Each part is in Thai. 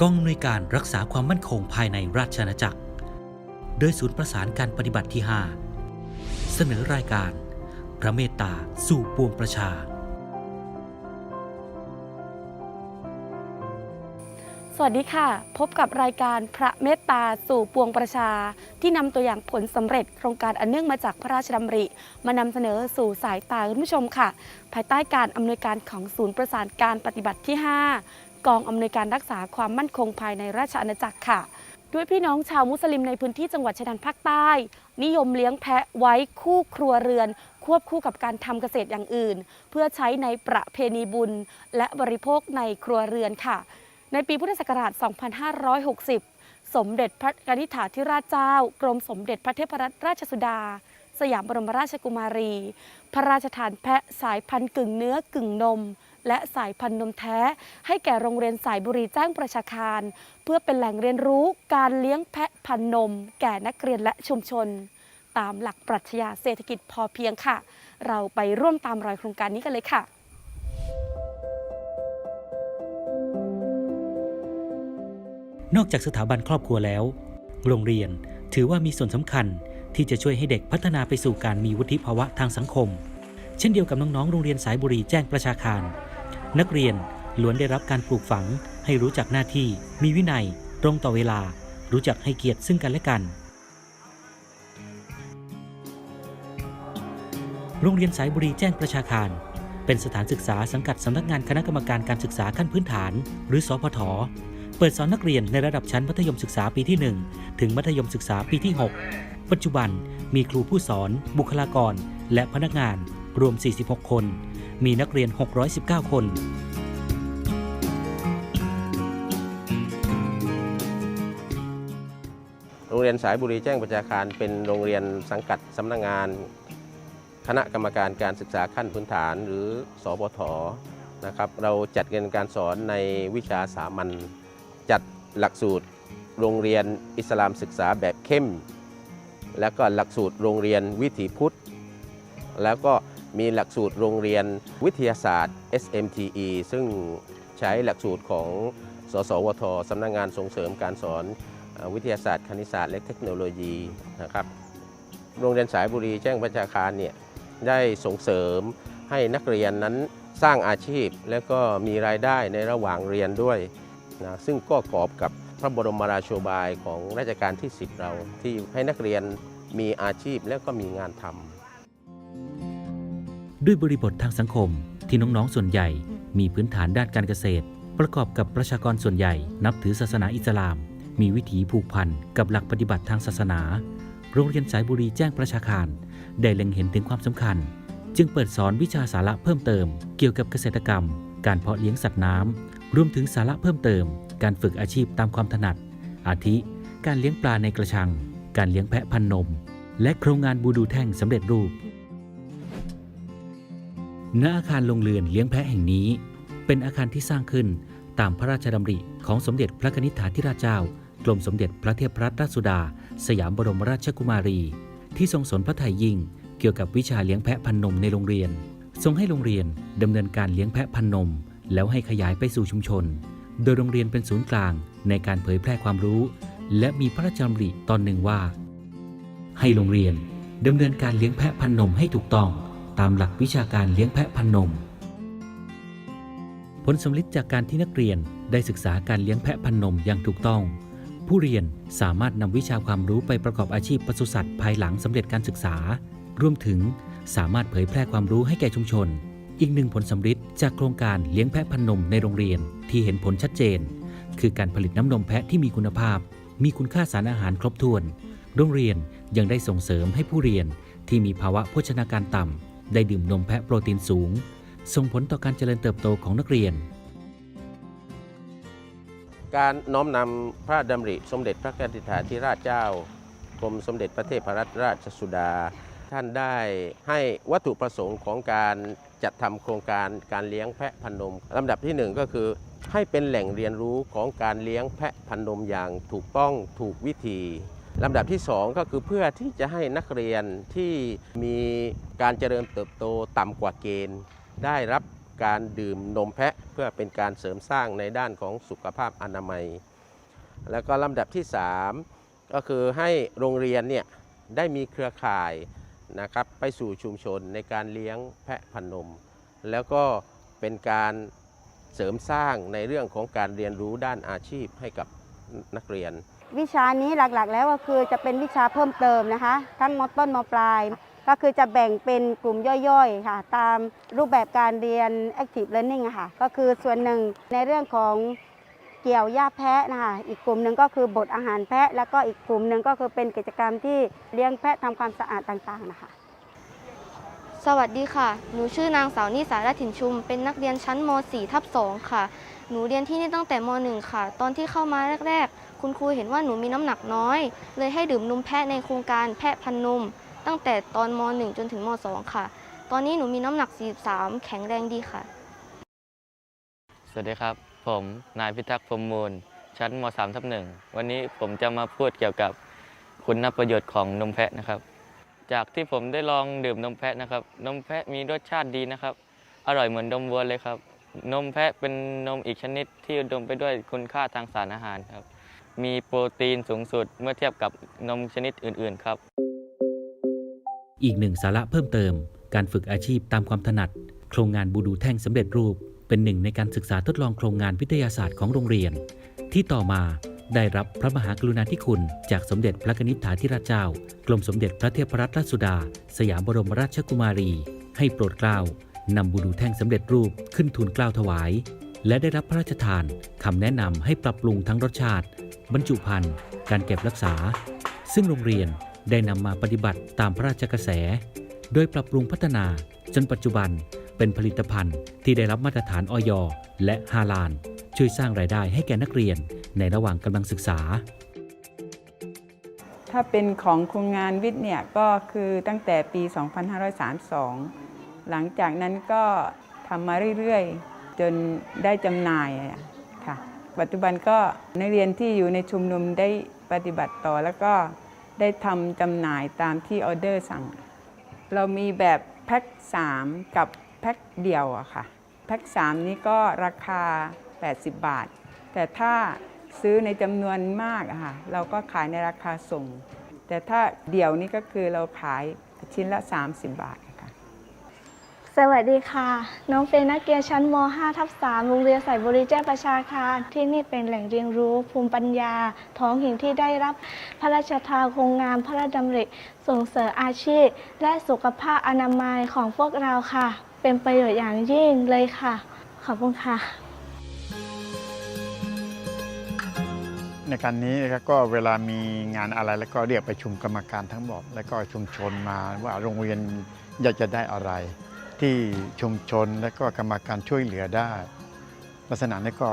กองอำนวยการรักษาความมั่นคงภายในราชอาณาจักร โดยศูนย์ประสานการปฏิบัติที่ 5 เสนอรายการ พระเมตตาสู่ปวงประชา สวัสดีค่ะ พบกับรายการพระเมตตาสู่ปวงประชา ที่นำตัวอย่างผลสำเร็จโครงการอันเนื่องมาจากพระราชดำริ มานำเสนอสู่สายตาคุณผู้ชมค่ะ ภายใต้การอำนวยการของศูนย์ประสานการปฏิบัติที่ 5 กองอำนวยการรักษาความมั่นคงภายในราชอาณาจักรค่ะ ด้วยพี่น้องชาวมุสลิมในพื้นที่จังหวัดชายแดนภาคใต้ นิยมเลี้ยงแพะไว้คู่ครัวเรือน ควบคู่กับการทำเกษตรอย่างอื่น เพื่อใช้ในประเพณีบุญ และบริโภคในครัวเรือนค่ะ ในปีพุทธศักราช 2560 สมเด็จพระกนิษฐาธิราชเจ้า กรมสมเด็จพระเทพรัตนราชสุดาสยามบรมราชกุมารี พระราชทานแพะสายพันธุ์กึ่งเนื้อกึ่งนม และสายพันธุ์นมแท้ ให้แก่โรงเรียนสายบุรีแจ้งประชาคาร เพื่อเป็นแหล่งเรียนรู้การเลี้ยงแพะพันธุ์นม แก่นักเรียนและชุมชน ตามหลักปรัชญาเศรษฐกิจพอเพียงค่ะ เราไปร่วมตามรอยโครงการนี้กันเลยค่ะนอกจากสถาบันครอบครัวแล้ว โรงเรียนถือว่ามีส่วนสำคัญที่จะช่วยให้เด็กพัฒนาไปสู่การมีวุฒิภาวะทางสังคม เช่นเดียวกับน้องๆ โรงเรียนสายบุรีแจ้งประชาคาร นักเรียนล้วนได้รับการปลูกฝัง ให้รู้จักหน้าที่ มีวินัย ตรงต่อเวลา รู้จักให้เกียรติซึ่งกันและกัน โรงเรียนสายบุรีแจ้งประชาคาร เป็นสถานศึกษาสังกัดสำนักงานคณะกรรมการการศึกษาขั้นพื้นฐาน หรือสพทเปิดสอนนักเรียนในระดับชั้นมัธยมศึกษาปีที่ 1 ถึงมัธยมศึกษาปีที่ 6 ปัจจุบันมีครูผู้สอน บุคลากร และพนักงานรวม 46 คน มีนักเรียน 619 คน โรงเรียนสายบุรีแจ้งประชาคารเป็นโรงเรียนสังกัดสำนักงาน คณะกรรมการการศึกษาขั้นพื้นฐานหรือสปทนะครับ เราจัดเรียนการสอนในวิชาสามัญจัดหลักสูตรโรงเรียนอิสลามศึกษาแบบเข้ม แล้วก็หลักสูตรโรงเรียนวิถีพุทธ แล้วก็ มีหลักสูตรโรงเรียนวิทยาศาสตร์ SMTE ซึ่งใช้หลักสูตรของสสวทสำนักงานส่งเสริมการสอนวิทยาศาสตร์คณิตศาสตร์และเทคโนโลยีนะครับโรงเรียนสายบุรีแจ้งประชาคารเนี่ยได้ส่งเสริมให้นักเรียนนั้นสร้างอาชีพและก็มีรายได้ในระหว่างเรียนด้วยนะซึ่งก็กอบกับพระบรมราโชบายของรัชกาลที่ 10 เราที่ให้นักเรียนมีอาชีพและก็มีงานทำ ด้วยบริบททางสังคมที่น้องๆส่วนใหญ่มีพื้นฐานด้านการเกษตร ประกอบกับประชากรส่วนใหญ่นับถือศาสนาอิสลาม มีวิถีผูกพันกับหลักปฏิบัติทางศาสนา โรงเรียนสายบุรีแจ้งประชาคารได้เล็งเห็นถึงความสำคัญ จึงเปิดสอนวิชาสาระเพิ่มเติม เกี่ยวกับเกษตรกรรม การเพาะเลี้ยงสัตว์น้ำรวมถึงสาระเพิ่มเติม การฝึกอาชีพตามความถนัด อาทิ การเลี้ยงปลาในกระชัง การเลี้ยงแพะพันนม และโครงงานบูดูแท่งสำเร็จรูป ณอาคารโรงเรือนเลี้ยงแพะแห่งนี้ เป็นอาคารที่สร้างขึ้นตามพระราชดำริของสมเด็จพระนิษฐาธิราชเจ้ากรมสมเด็จพระเทพรัตนราชสุดา สยามบรมราชกุมารี ที่ทรงสนพระไทยยิ่ง เกี่ยวกับวิชาเลี้ยงแพะพันนมในโรงเรียน ทรงให้โรงเรียนดำเนินการเลี้ยงแพะพันนม แล้วให้ขยายไปสู่ชุมชน โดยโรงเรียนเป็นศูนย์กลางในการเผยแพร่ความรู้ และมีพระราชดำริตอนหนึ่งว่า ให้โรงเรียนดำเนินการเลี้ยงแพะพันนมให้ถูกต้อง ตามหลักวิชาการเลี้ยงแพะพันนม ผลสำลิดจากการที่นักเรียนได้ศึกษาการเลี้ยงแพะพันนมอย่างถูกต้อง ผู้เรียนสามารถนำวิชาความรู้ไปประกอบอาชีพปศุสัตว์ภายหลังสำเร็จการศึกษา รวมถึงสามารถเผยแพร่ความรู้ให้แก่ชุมชน อีกหนึ่งผลสำลิดจากโครงการเลี้ยงแพะพันนมในโรงเรียนที่เห็นผลชัดเจน คือการผลิตน้ำนมแพะที่มีคุณภาพ มีคุณค่าสารอาหารครบถ้วน โรงเรียนยังได้ส่งเสริมให้ผู้เรียนที่มีภาวะโภชนาการต่ำ ได้ดื่มนมแพะโปรตีนสูง ส่งผลต่อการเจริญเติบโตของนักเรียน การน้อมนำพระดำริสมเด็จพระกนิษฐาธิราชเจ้ากรมสมเด็จพระเทพรัตนราชสุดา ท่านได้ให้วัตถุประสงค์ของการจัดทำโครงการการเลี้ยงแพะพันนมลำดับที่หนึ่งก็คือให้เป็นแหล่งเรียนรู้ของการเลี้ยงแพะพันนมอย่างถูกต้องถูกวิธี ลำดับที่สองก็คือเพื่อที่จะให้นักเรียนที่มีการเจริญเติบโตต่ำกว่าเกณฑ์ ได้รับการดื่มนมแพะเพื่อเป็นการเสริมสร้างในด้านของสุขภาพอนามัย แล้วก็ลำดับที่ 3 ก็คือให้โรงเรียนเนี่ยได้มีเครือข่ายนะครับไปสู่ชุมชนในการเลี้ยงแพะพันนม แล้วก็เป็นการเสริมสร้างในเรื่องของการเรียนรู้ด้านอาชีพให้กับนักเรียน วิชานี้หลักๆ แล้วก็คือจะเป็นวิชาเพิ่มเติมนะคะ ทั้งมต้นมปลาย ก็คือจะแบ่งเป็นกลุ่มย่อยๆค่ะ ตามรูปแบบการเรียน active learning ค่ะ ก็คือส่วนหนึ่งในเรื่องของเกี่ยวหญ้าแพะนะคะ อีกกลุ่มหนึ่งก็คือบดอาหารแพะ แล้วก็อีกกลุ่มหนึ่งก็คือเป็นกิจกรรมที่เลี้ยงแพะทำความสะอาดต่างๆนะคะ สวัสดีค่ะ หนูชื่อนางสาวนิสารัตถินชุม เป็นนักเรียนชั้นม .4 ทับ2ค่ะ หนูเรียนที่นี่ตั้งแต่ม .1 ค่ะ ตอนที่เข้ามาแรก ๆ คุณครูเห็นว่าหนูมีน้ำหนักน้อย เลยให้ดื่มนมแพะในโครงการแพะพันนม ตั้งแต่ตอนม .1 จนถึงม .2 ค่ะ ตอนนี้หนูมีน้ำหนัก 43 แข็งแรงดีค่ะ สวัสดีครับ ผมนายพิทักษ์พรมมูล ชั้นม .3 ทับหนึ่งวันนี้ผมจะมาพูดเกี่ยวกับคุณประโยชน์ของนมแพะนะครับ จากที่ผมได้ลองดื่มนมแพะนะครับ นมแพะมีรสชาติดีนะครับ อร่อยเหมือนนมวัวเลยครับนมแพะเป็นนมอีกชนิดที่อุดมไปด้วยคุณค่าทางสารอาหารครับ มีโปรตีนสูงสุดเมื่อเทียบกับนมชนิดอื่น ๆ ครับ อีกหนึ่งสาระเพิ่มเติม การฝึกอาชีพตามความถนัด โครงงานบูดูแท่งสำเร็จรูป เป็นหนึ่งในการศึกษาทดลองโครงงานวิทยาศาสตร์ของโรงเรียน ที่ต่อมาได้รับพระมหากรุณาธิคุณ จากสมเด็จพระนิธิถาธิราชเจ้า กรมสมเด็จพระเทพรัตนราชสุดา สยามบรมราชกุมารี ให้โปรดเกล้านำบูดูแท่งสำเร็จรูปขึ้นทูลเกล้าถวาย และได้รับพระราชทานคำแนะนำให้ปรับปรุงทั้งรสชาติ บรรจุภัณฑ์ การเก็บรักษา ซึ่งโรงเรียนได้นำมาปฏิบัติตามพระราชกระแส โดยปรับปรุงพัฒนาจนปัจจุบันเป็นผลิตภัณฑ์ที่ได้รับมาตรฐานออยและฮาลาน ช่วยสร้างรายได้ให้แก่นักเรียนในระหว่างกำลังศึกษา ถ้าเป็นของโครงงานวิทย์เนี่ยก็คือตั้งแต่ปี 2532 หลังจากนั้นก็ทำมาเรื่อยๆ จนได้จำหน่าย ปัจจุบันก็นักเรียนที่อยู่ในชุมนุมได้ปฏิบัติต่อแล้วก็ได้ทำจำหน่ายตามที่ออเดอร์สั่ง เรามีแบบแพ็ค3 กับแพ็คเดียวอะค่ะ แพ็ค3 นี้ก็ราคา 80 บาท แต่ถ้าซื้อในจำนวนมากอะค่ะ เราก็ขายในราคาส่ง แต่ถ้าเดี่ยวนี้ก็คือเราขายชิ้นละ 30 บาท สวัสดีค่ะ น้องเป็นนักเรียนชั้นม 5 ทับ 3 โรงเรียนสายบรีแจ้งประชาคารที่นี่เป็นแหล่งเรียนรู้ภูมิปัญญา ท้องถิ่นที่ได้รับพระราชทานโครงงานพระราชดำริส่งเสริมอาชีพ และสุขภาพอนามัยของพวกเราค่ะ เป็นประโยชน์อย่างยิ่งเลยค่ะ ขอบคุณค่ะ ในการนี้นะครับก็เวลามีงานอะไรแล้วก็เรียกประชุมกรรมการทั้งหมดแล้วก็ชุมชนมาว่าโรงเรียนอยากจะได้อะไร ที่ชุมชนและก็กรรมการช่วยเหลือได้ ลักษณะนี้ก็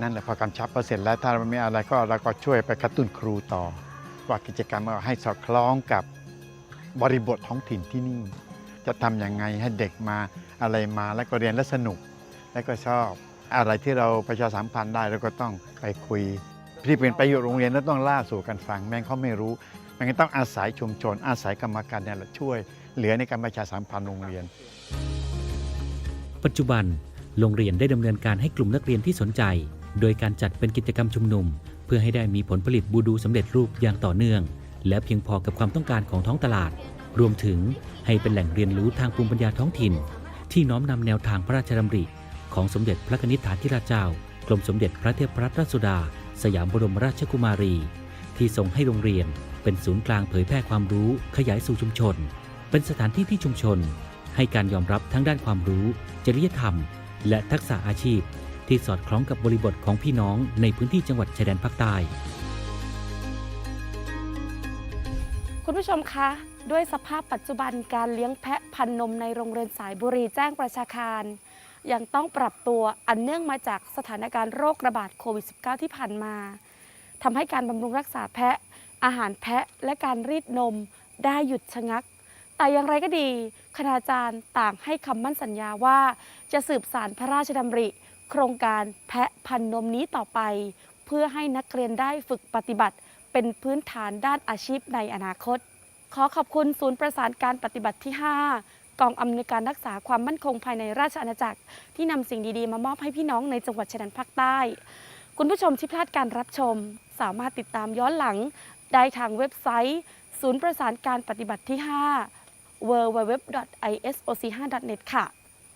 นั่นแหละพอกำชับพอเสร็จแล้วถ้าไม่มีอะไรก็เราก็ช่วยไปกระตุ้นครูต่อ ว่ากิจกรรมาให้สอดคล้องกับบริบทท้องถิ่นที่นี่ จะทำยังไงให้เด็กมาอะไรมาแล้วก็เรียนแล้วสนุก แล้วก็ชอบอะไรที่เราประชาสัมพันธ์ได้เราก็ต้องไปคุยที่เป็นประโยชน์โรงเรียนแล้วต้องล่าสู่กันฟังแม่เขาไม่รู้ มันก็ต้องอาศัยชุมชน อาศัยกรรมการเนี่ยช่วย เหลือในการประชาสัมพันธ์โรงเรียน ปัจจุบันโรงเรียนได้ดำเนินการให้กลุ่มนักเรียนที่สนใจ โดยการจัดเป็นกิจกรรมชุมนุม เพื่อให้ได้มีผลผลิตบูดูสำเร็จรูปอย่างต่อเนื่อง และเพียงพอกับความต้องการของท้องตลาด รวมถึงให้เป็นแหล่งเรียนรู้ทางภูมิปัญญาท้องถิ่น ที่น้อมนำแนวทางพระราชดำริ ของสมเด็จพระนิธิถาธิราชเจ้ากรมสมเด็จพระเทพรัตนราชสุดา สยามบรมราชกุมารี ที่ทรงให้โรงเรียน เป็นศูนย์กลางเผยแพร่ความรู้ขยายสู่ชุมชน เป็นสถานที่ที่ชุมชน ให้การยอมรับทั้งด้านความรู้ จริยธรรม และทักษะอาชีพ ที่สอดคล้องกับบริบทของพี่น้องในพื้นที่จังหวัดชายแดนภาคใต้คุณผู้ชมคะด้วยสภาพปัจจุบันการเลี้ยงแพะพันนมในโรงเรียนสายบุรีแจ้งประชาคารยังต้องปรับตัวอันเนื่องมาจากสถานการณ์โรคระบาดโควิด -19 ที่ผ่านมาทำให้การบำรุงรักษาแพะ อาหารแพะและการรีดนมได้หยุดชะงัก แต่อย่างไรก็ดีคณาจารย์ต่างให้คำมั่นสัญญาว่า จะสืบสารพระราชดำริ โครงการแพะพันนมนี้ต่อไป เพื่อให้นักเรียนได้ฝึกปฏิบัติ เป็นพื้นฐานด้านอาชีพในอนาคต ขอขอบคุณศูนย์ประสานการปฏิบัติที่ 5 กองอำนวยการรักษาความมั่นคงภายในราชอาณาจักร ที่นำสิ่งดีๆ มามอบให้พี่น้องในจังหวัดชายแดนภาคใต้ คุณผู้ชมที่พลาดการรับชม สามารถติดตามย้อนหลัง ได้ทางเว็บไซต์ ศูนย์ประสานการปฏิบัติที่ 5 www.isoc5.net ค่ะ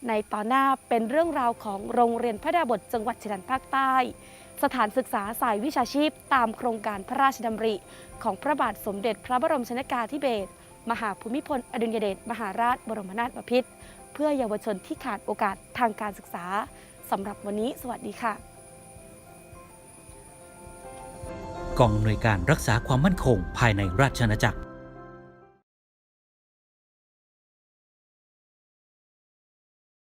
ในตอนหน้าเป็นเรื่องราวของโรงเรียนพระดาบทจังหวัดชายแดนภาคใต้ สถานศึกษาสายวิชาชีพตามโครงการพระราชดำริ ของพระบาทสมเด็จพระบรมชนกาธิเบศรมหาภูมิพล อดุลยเดชมหาราชบรมนาถบพิตรเพื่อเยาวชนที่ขาดโอกาสทางการศึกษาสำหรับวันนี้ สวัสดีค่ะ กองอำนวยการรักษาความมั่นคงภายในราชอาณาจักร